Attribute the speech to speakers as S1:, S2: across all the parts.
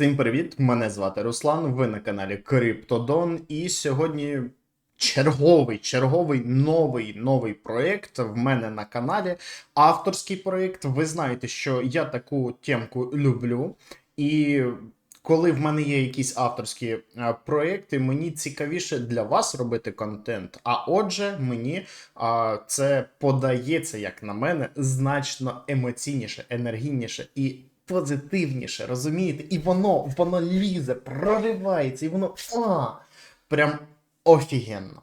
S1: Всім привіт! Мене звати Руслан. Ви на каналі Криптодон. І сьогодні черговий, черговий новий новий проєкт в мене на каналі. Авторський проєкт. Ви знаєте, що я таку темку люблю. І коли в мене є якісь авторські е, проєкти, мені цікавіше для вас робити контент. А отже, мені а, це подається, як на мене, значно емоційніше, енергійніше і позитивніше, розумієте? І воно, воно лізе, проривається, і воно а, прям офігенно.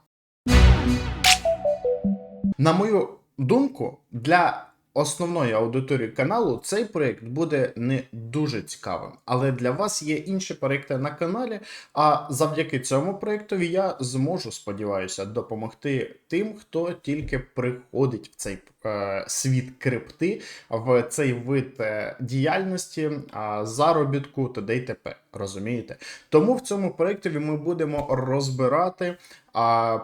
S1: На мою думку, для основної аудиторії каналу цей проєкт буде не дуже цікавим. Але для вас є інші проєкти на каналі. А завдяки цьому проєктові я зможу, сподіваюся, допомогти тим, хто тільки приходить в цей е, світ крипти, в цей вид е, діяльності, е, заробітку та й т.п. Розумієте? Тому в цьому проєкті ми будемо розбирати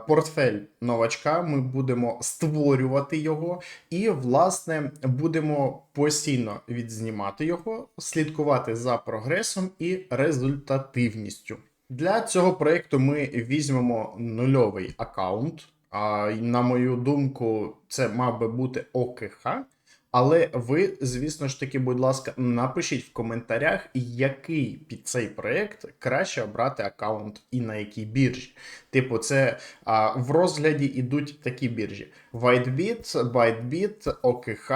S1: портфель новачка, ми будемо створювати його, і, власне, будемо постійно відзнімати його, слідкувати за прогресом і результативністю. Для цього проєкту ми візьмемо нульовий аккаунт. А, на мою думку, це мав би бути ОКХ. Але ви, звісно ж таки, будь ласка, напишіть в коментарях, який під цей проєкт краще обрати аккаунт і на якій біржі. Типу, це а, в розгляді йдуть такі біржі: WhiteBit, ByteBit, ОКХ,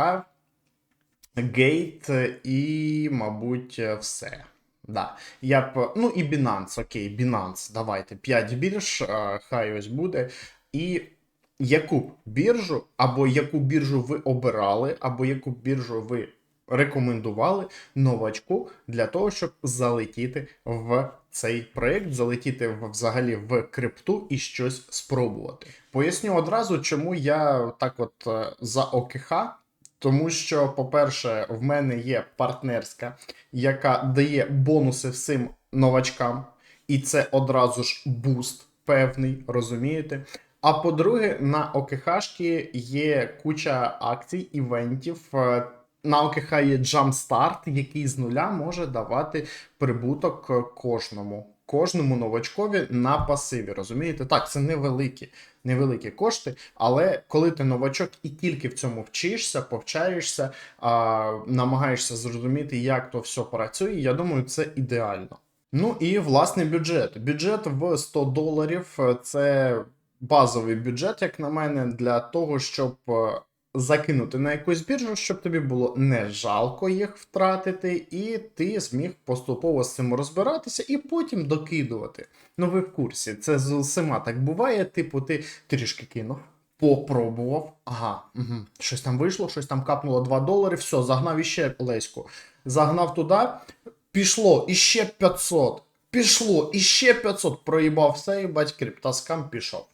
S1: Gate і, мабуть, все. Да. Я б, ну і Binance, окей, Binance, давайте 5 бірж, а, хай ось буде. І яку біржу, або яку біржу ви обирали, або яку біржу ви рекомендували новачку для того, щоб залетіти в цей проект, залетіти взагалі в крипту і щось спробувати. Поясню одразу, чому я так от е, за ОКХ. Тому що, по-перше, в мене є партнерська, яка дає бонуси всім новачкам, і це одразу ж буст певний, розумієте? А по-друге, на ОКХшки є куча акцій, івентів. Е, На ОКХ є Jumpstart, який з нуля може давати прибуток кожному. Кожному новачкові на пасиві, розумієте? Так, це невеликі, невеликі кошти, але коли ти новачок і тільки в цьому вчишся, повчаєшся, а, намагаєшся зрозуміти, як то все працює, я думаю, це ідеально. Ну і власний бюджет. Бюджет в 100 доларів це базовий бюджет, як на мене, для того, щоб е, закинути на якусь біржу, щоб тобі було не жалко їх втратити, і ти зміг поступово з цим розбиратися і потім докидувати. Ну, ви в курсі, це з усіма так буває. Типу, ти трішки кинув. Попробував, ага, угу. щось там вийшло, щось там капнуло 2 долари, все, загнав іще Леську. Загнав туди, пішло іще 500, пішло іще 500, проїбав все, і бать криптоскам пішов.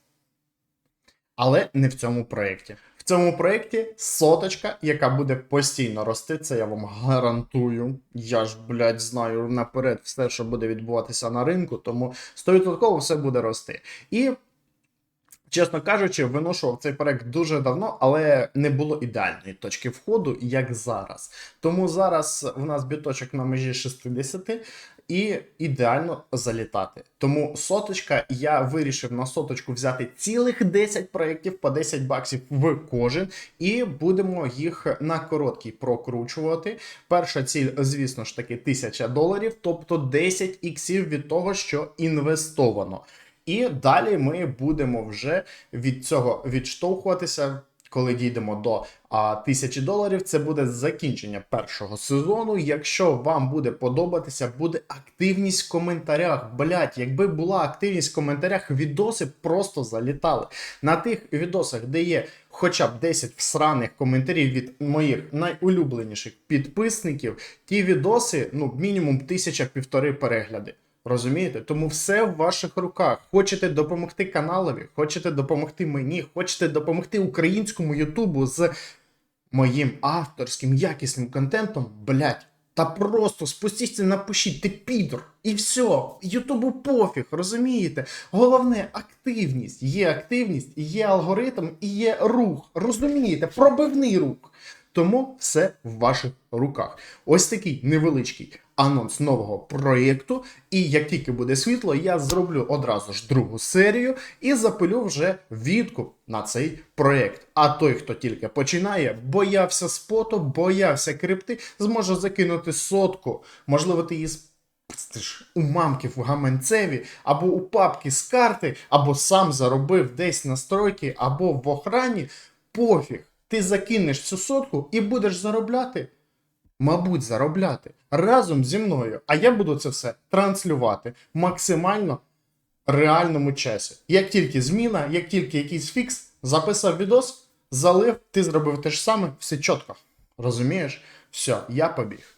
S1: Але не в цьому проєкті. В цьому проєкті соточка, яка буде постійно рости, це я вам гарантую. Я ж, блядь, знаю наперед все, що буде відбуватися на ринку, тому 100% все буде рости. І. Чесно кажучи, виношував цей проект дуже давно, але не було ідеальної точки входу, як зараз. Тому зараз в нас біточок на межі 60 і ідеально залітати. Тому соточка, я вирішив на соточку взяти цілих 10 проєктів по 10 баксів в кожен, і будемо їх на короткий прокручувати. Перша ціль, звісно ж таки, 1000 доларів, тобто 10 іксів від того, що інвестовано. І далі ми будемо вже від цього відштовхуватися. Коли дійдемо до а, тисячі доларів, це буде закінчення першого сезону. Якщо вам буде подобатися, буде активність в коментарях. Блять, якби була активність в коментарях, відоси просто залітали. На тих відосах, де є хоча б 10 всраних коментарів від моїх найулюбленіших підписників, ті відоси, ну, мінімум тисяча-півтори перегляди. Розумієте? Тому все в ваших руках. Хочете допомогти каналові, хочете допомогти мені, хочете допомогти українському Ютубу з моїм авторським якісним контентом, блять. Та просто спустіться, напишіть, ти підор. І все. Ютубу пофіг, розумієте? Головне активність. Є активність, є алгоритм і є рух. Розумієте? Пробивний рух. Тому все в ваших руках. Ось такий невеличкий анонс нового проєкту. І як тільки буде світло, я зроблю одразу ж другу серію і запилю вже відкуп на цей проєкт. А той, хто тільки починає, боявся споту, боявся крипти, зможе закинути сотку. Можливо, ти її у мамки в гаманцеві, або у папки з карти, або сам заробив десь настройки, або в охрані. Пофіг. Ти закинеш цю сотку і будеш заробляти мабуть, заробляти разом зі мною. А я буду це все транслювати максимально реальному часі. Як тільки зміна, як тільки якийсь фікс, записав відос, залив, ти зробив те ж саме, все чітко. Розумієш? Все, я побіг.